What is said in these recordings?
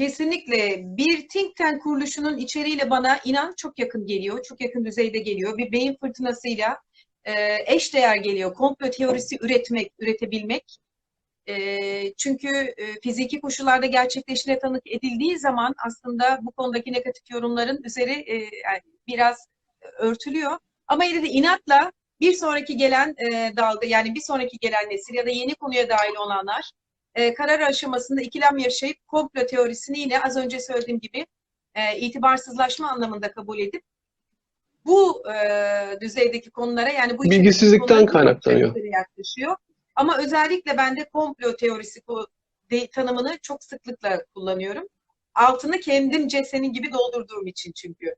Kesinlikle bir think tank kuruluşunun içeriğiyle bana inan çok yakın geliyor. Çok yakın düzeyde geliyor. Bir beyin fırtınasıyla e, eş değer geliyor. Komplo teorisi üretmek, üretebilmek. E, çünkü e, fiziki koşullarda gerçekleşine tanık edildiği zaman aslında bu konudaki negatif yorumların üzeri e, yani biraz örtülüyor. Ama yine de inatla bir sonraki gelen e, dalga yani bir sonraki gelen nesil ya da yeni konuya dahil olanlar e, karar aşamasında ikilem yaşayıp komplo teorisini yine az önce söylediğim gibi e, itibarsızlaşma anlamında kabul edip bu e, düzeydeki konulara yani bu bilgisizlikten kaynaklanıyor. Yaklaşıyor. Ama özellikle ben de komplo teorisi de, tanımını çok sıklıkla kullanıyorum. Altını kendimce senin gibi doldurduğum için çünkü.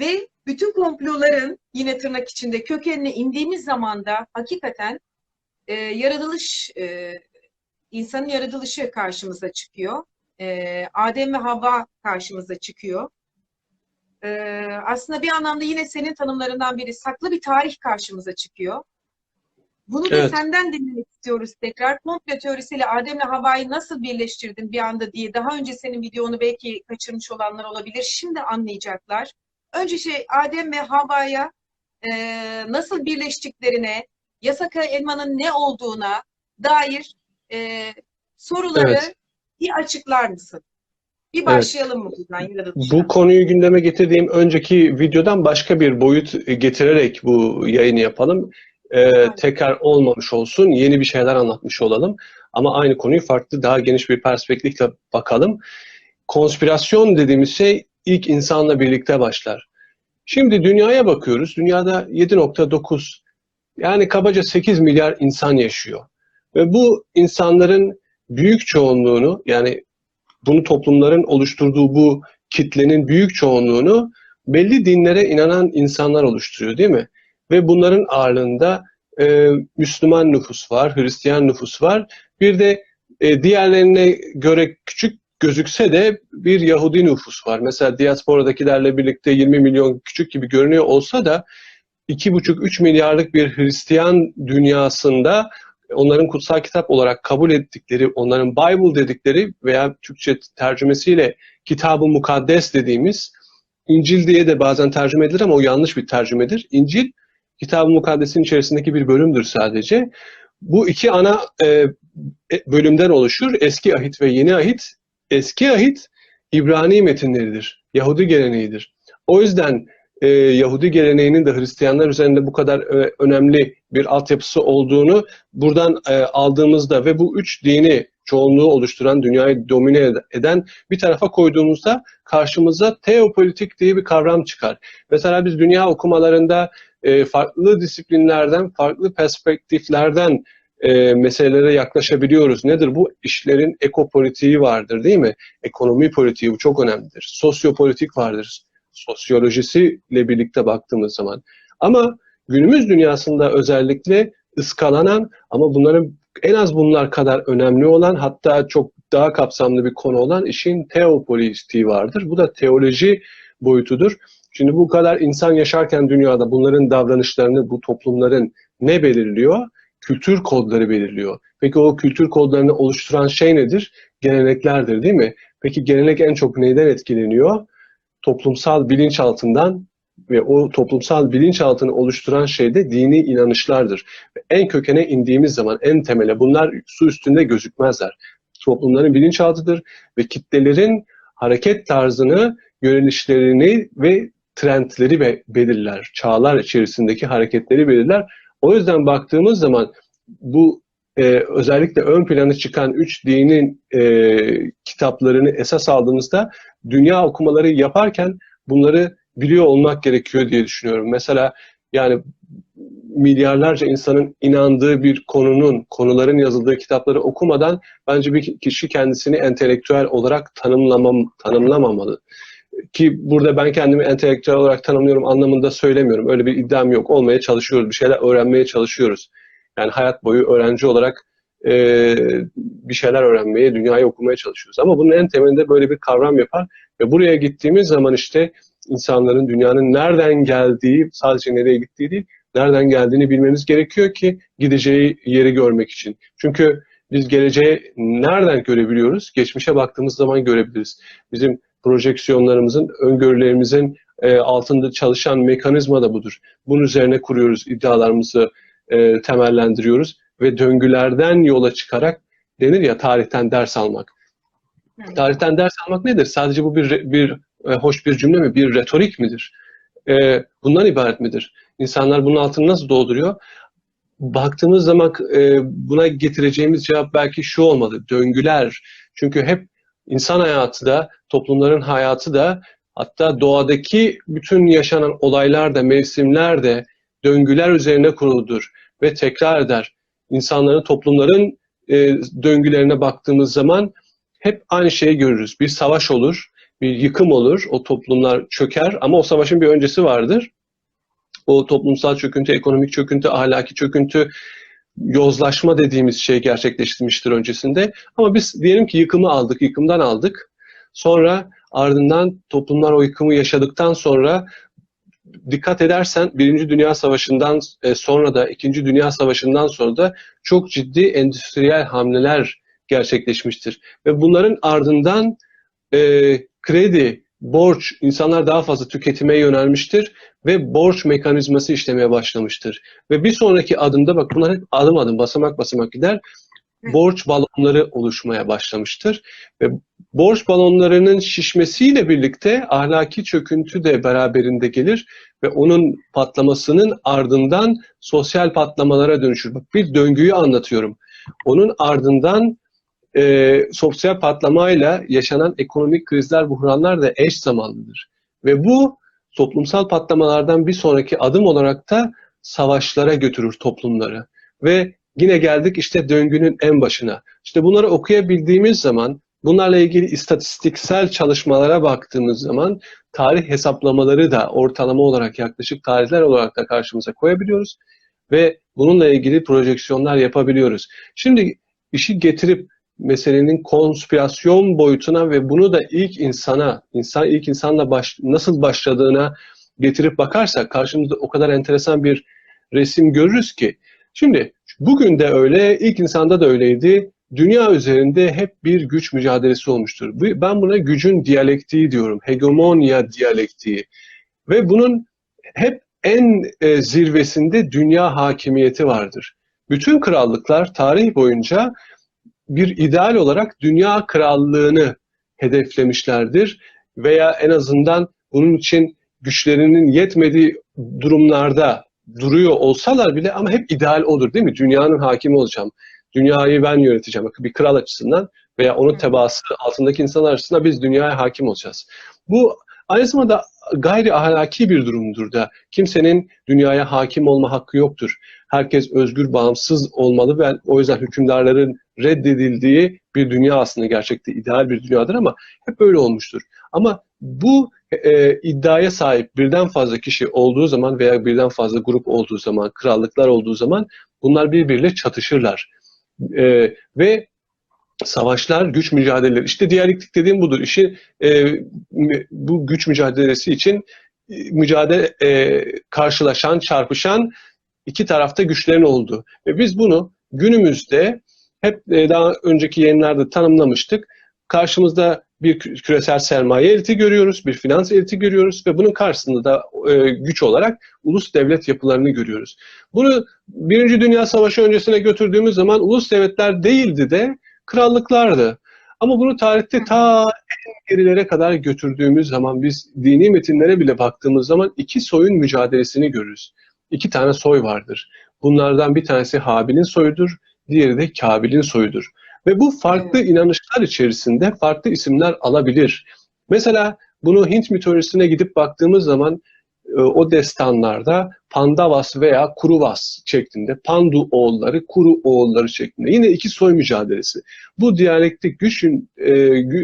Ve bütün komploların yine tırnak içinde kökenine indiğimiz zaman da hakikaten e, yaratılış e, insanın yaratılışı karşımıza çıkıyor. E, Adem ve Havva karşımıza çıkıyor. E, aslında bir anlamda yine senin tanımlarından biri saklı bir tarih karşımıza çıkıyor. Bunu da Evet. senden dinlemek istiyoruz tekrar. Komplo teorisiyle Adem'le Havva'yı nasıl birleştirdin bir anda diye. Daha önce senin videonu belki kaçırmış olanlar olabilir. Şimdi anlayacaklar. Önce şey Adem ve Havva'ya e, nasıl birleştiklerine, yasaka elmanın ne olduğuna dair e, soruları Evet. bir açıklar mısın? Bir başlayalım mı buradan yaratılışa? Bu konuyu gündeme getirdiğim önceki videodan başka bir boyut getirerek bu yayını yapalım. Ee, tekrar olmamış olsun, yeni bir şeyler anlatmış olalım. Ama aynı konuyu farklı, daha geniş bir perspektifle bakalım. Konspirasyon dediğimiz şey ilk insanla birlikte başlar. Şimdi dünyaya bakıyoruz. Dünyada 7.9 yani kabaca 8 milyar insan yaşıyor. Ve bu insanların büyük çoğunluğunu yani bunu toplumların oluşturduğu bu kitlenin büyük çoğunluğunu belli dinlere inanan insanlar oluşturuyor değil mi? Ve bunların ağırlığında e, Müslüman nüfus var, Hristiyan nüfus var. Bir de e, diğerlerine göre küçük gözükse de bir Yahudi nüfus var. Mesela diasporadakilerle birlikte 20 milyon küçük gibi görünüyor olsa da 2,5-3 milyarlık bir Hristiyan dünyasında onların kutsal kitap olarak kabul ettikleri, onların Bible dedikleri veya Türkçe tercümesiyle Kitab-ı Mukaddes dediğimiz İncil diye de bazen tercüme edilir ama o yanlış bir tercümedir. İncil, Kitab-ı Mukaddes'in içerisindeki bir bölümdür sadece. Bu iki ana e, bölümden oluşur. Eski ahit ve yeni ahit. Eski ahit İbrani metinleridir. Yahudi geleneğidir. O yüzden e, Yahudi geleneğinin de Hristiyanlar üzerinde bu kadar e, önemli bir altyapısı olduğunu buradan e, aldığımızda ve bu üç dini çoğunluğu oluşturan, dünyayı domine eden bir tarafa koyduğumuzda karşımıza teopolitik diye bir kavram çıkar. Mesela biz dünya okumalarında e, farklı disiplinlerden, farklı perspektiflerden e, meselelere yaklaşabiliyoruz. Nedir bu? İşlerin ekopolitiği vardır değil mi? Ekonomi politiği bu çok önemlidir. Sosyopolitik vardır. Sosyolojisiyle birlikte baktığımız zaman. Ama günümüz dünyasında özellikle ıskalanan ama bunların en az bunlar kadar önemli olan hatta çok daha kapsamlı bir konu olan işin teopolitiği vardır. Bu da teoloji boyutudur. Şimdi bu kadar insan yaşarken dünyada bunların davranışlarını, bu toplumların ne belirliyor? Kültür kodları belirliyor. Peki o kültür kodlarını oluşturan şey nedir? Geleneklerdir değil mi? Peki gelenek en çok neyden etkileniyor? Toplumsal bilinçaltından ve o toplumsal bilinçaltını oluşturan şey de dini inanışlardır. En kökene indiğimiz zaman en temele bunlar su üstünde gözükmezler. Toplumların bilinçaltıdır ve kitlelerin hareket tarzını, yönelişlerini ve trendleri be belirler. Çağlar içerisindeki hareketleri belirler. O yüzden baktığımız zaman bu e, özellikle ön plana çıkan üç dinin e, kitaplarını esas aldığımızda dünya okumaları yaparken bunları biliyor olmak gerekiyor diye düşünüyorum. Mesela yani milyarlarca insanın inandığı bir konunun, konuların yazıldığı kitapları okumadan bence bir kişi kendisini entelektüel olarak tanımlamam, tanımlamamalı. Ki burada ben kendimi entelektüel olarak tanımlıyorum anlamında söylemiyorum. Öyle bir iddiam yok. Olmaya çalışıyoruz. Bir şeyler öğrenmeye çalışıyoruz. Yani hayat boyu öğrenci olarak e, bir şeyler öğrenmeye, dünyayı okumaya çalışıyoruz. Ama bunun en temelinde böyle bir kavram yapar. Ve buraya gittiğimiz zaman işte insanların dünyanın nereden geldiği, sadece nereye gittiği değil, nereden geldiğini bilmemiz gerekiyor ki gideceği yeri görmek için. Çünkü biz geleceği nereden görebiliyoruz? Geçmişe baktığımız zaman görebiliriz. Bizim projeksiyonlarımızın, öngörülerimizin e, altında çalışan mekanizma da budur. Bunun üzerine kuruyoruz, iddialarımızı e, temellendiriyoruz ve döngülerden yola çıkarak denir ya tarihten ders almak. Hı. Tarihten ders almak nedir? Sadece bu bir bir e, hoş bir cümle mi? Bir retorik midir? E, bundan ibaret midir? İnsanlar bunun altını nasıl dolduruyor? Baktığımız zaman e, buna getireceğimiz cevap belki şu olmalı. Döngüler. Çünkü hep insan hayatı da, toplumların hayatı da, hatta doğadaki bütün yaşanan olaylar da, mevsimler de döngüler üzerine kuruludur ve tekrar eder. İnsanların, toplumların e, döngülerine baktığımız zaman hep aynı şeyi görürüz. Bir savaş olur, bir yıkım olur, o toplumlar çöker ama o savaşın bir öncesi vardır. O toplumsal çöküntü, ekonomik çöküntü, ahlaki çöküntü, yozlaşma dediğimiz şey gerçekleştirmiştir öncesinde. Ama biz diyelim ki yıkımı aldık, yıkımdan aldık. Sonra ardından toplumlar o yıkımı yaşadıktan sonra dikkat edersen Birinci Dünya Savaşı'ndan e, sonra da İkinci Dünya Savaşı'ndan sonra da çok ciddi endüstriyel hamleler gerçekleşmiştir. Ve bunların ardından e, kredi, borç, insanlar daha fazla tüketime yönelmiştir ve borç mekanizması işlemeye başlamıştır. Ve bir sonraki adımda bak bunlar hep adım adım basamak basamak gider. Borç balonları oluşmaya başlamıştır ve borç balonlarının şişmesiyle birlikte ahlaki çöküntü de beraberinde gelir ve onun patlamasının ardından sosyal patlamalara dönüşür. Bir döngüyü anlatıyorum. Onun ardından e, sosyal patlamayla yaşanan ekonomik krizler, buhranlar da eş zamanlıdır. Ve bu toplumsal patlamalardan bir sonraki adım olarak da savaşlara götürür toplumları. Ve yine geldik işte döngünün en başına. İşte bunları okuyabildiğimiz zaman, bunlarla ilgili istatistiksel çalışmalara baktığımız zaman tarih hesaplamaları da ortalama olarak yaklaşık tarihler olarak da karşımıza koyabiliyoruz. Ve bununla ilgili projeksiyonlar yapabiliyoruz. Şimdi işi getirip meselenin konspirasyon boyutuna ve bunu da ilk insana, insan ilk insanla baş, nasıl başladığına getirip bakarsak karşımızda o kadar enteresan bir resim görürüz ki. Şimdi bugün de öyle, ilk insanda da öyleydi. Dünya üzerinde hep bir güç mücadelesi olmuştur. Ben buna gücün diyalektiği diyorum. Hegemonya diyalektiği. Ve bunun hep en e, zirvesinde dünya hakimiyeti vardır. Bütün krallıklar tarih boyunca bir ideal olarak dünya krallığını hedeflemişlerdir veya en azından bunun için güçlerinin yetmediği durumlarda duruyor olsalar bile ama hep ideal olur değil mi? Dünyanın hakimi olacağım. Dünyayı ben yöneteceğim. Bir kral açısından veya onun tebaası altındaki insanlar açısından biz dünyaya hakim olacağız. Bu aynı zamanda gayri ahlaki bir durumdur da kimsenin dünyaya hakim olma hakkı yoktur. Herkes özgür, bağımsız olmalı ve o yüzden hükümdarların reddedildiği bir dünya aslında gerçekte ideal bir dünyadır ama hep böyle olmuştur. Ama bu e, iddiaya sahip birden fazla kişi olduğu zaman veya birden fazla grup olduğu zaman, krallıklar olduğu zaman bunlar birbiriyle çatışırlar. E, ve savaşlar, güç mücadeleleri. İşte diyalektik dediğim budur. İşi e, bu güç mücadelesi için e, mücadele e, karşılaşan, çarpışan iki tarafta güçlerin olduğu. Ve biz bunu günümüzde hep e, daha önceki yayınlarda tanımlamıştık. Karşımızda bir küresel sermaye eliti görüyoruz, bir finans eliti görüyoruz ve bunun karşısında da e, güç olarak ulus devlet yapılarını görüyoruz. Bunu Birinci Dünya Savaşı öncesine götürdüğümüz zaman ulus devletler değildi de krallıklardı. Ama bunu tarihte ta en gerilere kadar götürdüğümüz zaman biz dini metinlere bile baktığımız zaman iki soyun mücadelesini görürüz. İki tane soy vardır. Bunlardan bir tanesi Habil'in soyudur, diğeri de Kabil'in soyudur. Ve bu farklı evet. inanışlar içerisinde farklı isimler alabilir. Mesela bunu Hint mitolojisine gidip baktığımız zaman e, o destanlarda Pandavas veya Kuruvas şeklinde, Pandu oğulları, Kuru oğulları şeklinde. Yine iki soy mücadelesi. Bu diyalektik güçün e,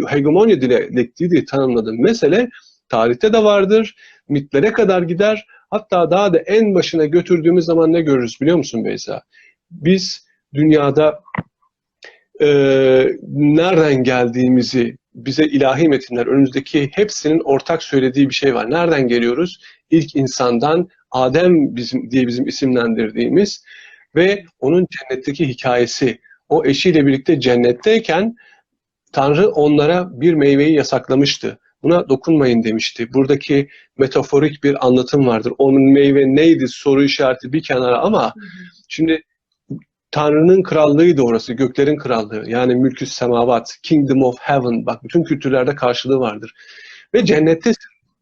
hegemonya diyalektiği diye tanımladığım mesele tarihte de vardır. Mitlere kadar gider. Hatta daha da en başına götürdüğümüz zaman ne görürüz biliyor musun Beyza? Biz dünyada e, nereden geldiğimizi bize ilahi metinler önümüzdeki hepsinin ortak söylediği bir şey var. Nereden geliyoruz? İlk insandan Adem bizim diye bizim isimlendirdiğimiz ve onun cennetteki hikayesi. o eşiyle birlikte cennetteyken Tanrı onlara bir meyveyi yasaklamıştı. Buna dokunmayın demişti. Buradaki metaforik bir anlatım vardır. Onun meyve neydi soru işareti bir kenara ama şimdi Tanrı'nın krallığıydı orası, göklerin krallığı. Yani mülkü semavat, kingdom of heaven. Bak bütün kültürlerde karşılığı vardır. Ve cennette,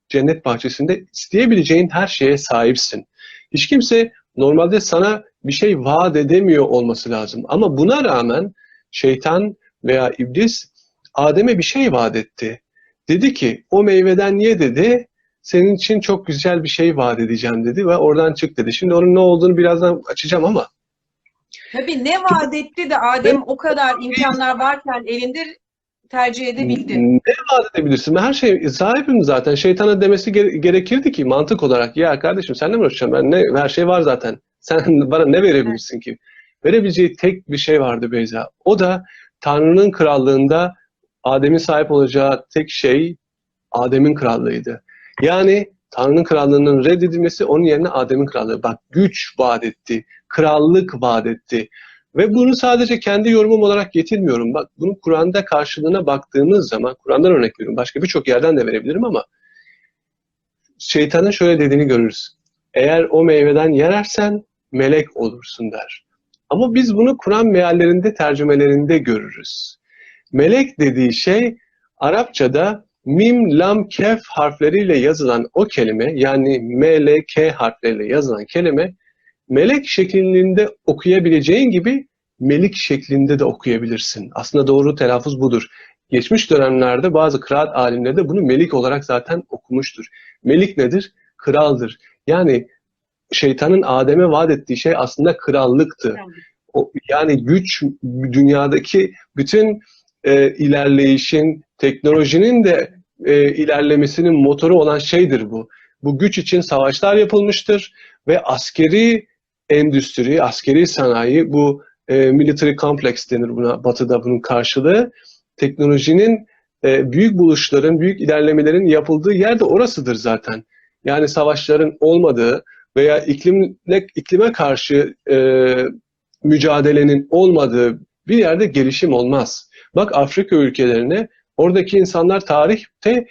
cennet bahçesinde isteyebileceğin her şeye sahipsin. Hiç kimse normalde sana bir şey vaat edemiyor olması lazım. Ama buna rağmen şeytan veya iblis Adem'e bir şey vaat etti. Dedi ki o meyveden ye dedi. Senin için çok güzel bir şey vaat edeceğim dedi ve oradan çık dedi. Şimdi onun ne olduğunu birazdan açacağım ama Tabii ne vaat etti de Adem o kadar imkanlar varken elinde tercih edebildi. Ne vaat edebilirsin? Her şey sahibim zaten. Şeytana demesi gere- gerekirdi ki mantık olarak. Ya kardeşim senle mi uğraşacağım? Ben ne, her şey var zaten. Sen bana ne verebilirsin ki? Verebileceği tek bir şey vardı Beyza. O da Tanrı'nın krallığında Adem'in sahip olacağı tek şey Adem'in krallığıydı. Yani Tanrı'nın krallığının reddedilmesi onun yerine Adem'in krallığı. Bak güç vaat etti, krallık vaat etti. Ve bunu sadece kendi yorumum olarak getirmiyorum. Bak bunun Kur'an'da karşılığına baktığımız zaman, Kur'an'dan örnek veriyorum. Başka birçok yerden de verebilirim ama şeytanın şöyle dediğini görürüz. Eğer o meyveden yerersen melek olursun der. Ama biz bunu Kur'an meallerinde, tercümelerinde görürüz. Melek dediği şey Arapçada mim, lam, kef harfleriyle yazılan o kelime yani M, L, K harfleriyle yazılan kelime melek şeklinde okuyabileceğin gibi melik şeklinde de okuyabilirsin. Aslında doğru telaffuz budur. Geçmiş dönemlerde bazı kıraat alimleri de bunu melik olarak zaten okumuştur. Melik nedir? Kraldır. Yani şeytanın Adem'e vaat ettiği şey aslında krallıktı. O, yani güç dünyadaki bütün e, ilerleyişin, teknolojinin de e, ilerlemesinin motoru olan şeydir bu. Bu güç için savaşlar yapılmıştır ve askeri endüstri, askeri sanayi, bu e, military complex denir buna, batıda bunun karşılığı. Teknolojinin, e, büyük buluşların, büyük ilerlemelerin yapıldığı yer de orasıdır zaten. Yani savaşların olmadığı veya iklimle, iklime karşı e, mücadelenin olmadığı bir yerde gelişim olmaz. Bak Afrika ülkelerine, oradaki insanlar tarihte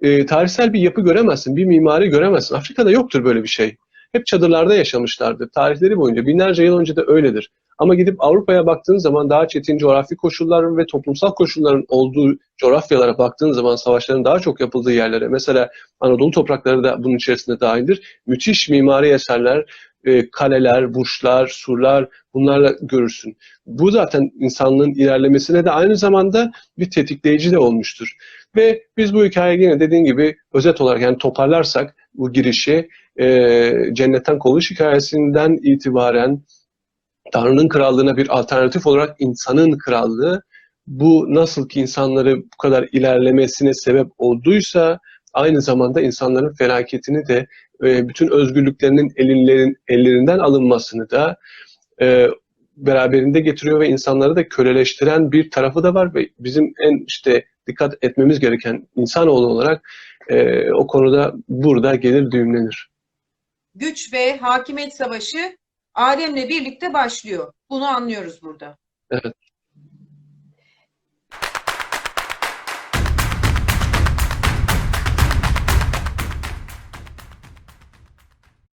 e, tarihsel bir yapı göremezsin, bir mimari göremezsin. Afrika'da yoktur böyle bir şey. Hep çadırlarda yaşamışlardır. Tarihleri boyunca binlerce yıl önce de öyledir. Ama gidip Avrupa'ya baktığın zaman daha çetin coğrafi koşullar ve toplumsal koşulların olduğu coğrafyalara baktığın zaman savaşların daha çok yapıldığı yerlere, mesela Anadolu toprakları da bunun içerisinde dahildir. Müthiş mimari eserler, e, kaleler, burçlar, surlar bunlarla görürsün. Bu zaten insanlığın ilerlemesine de aynı zamanda bir tetikleyici de olmuştur. Ve biz bu hikayeyi yine dediğin gibi özet olarak yani toparlarsak bu girişi e, cennetten konuş hikayesinden itibaren Tanrı'nın krallığına bir alternatif olarak insanın krallığı bu nasıl ki insanları bu kadar ilerlemesine sebep olduysa aynı zamanda insanların felaketini de e, bütün özgürlüklerinin ellerin, ellerinden alınmasını da e, beraberinde getiriyor ve insanları da köleleştiren bir tarafı da var ve bizim en işte dikkat etmemiz gereken insanoğlu olarak e, o konuda burada gelir düğümlenir. Güç ve hakimiyet savaşı Adem'le birlikte başlıyor. Bunu anlıyoruz burada. Evet.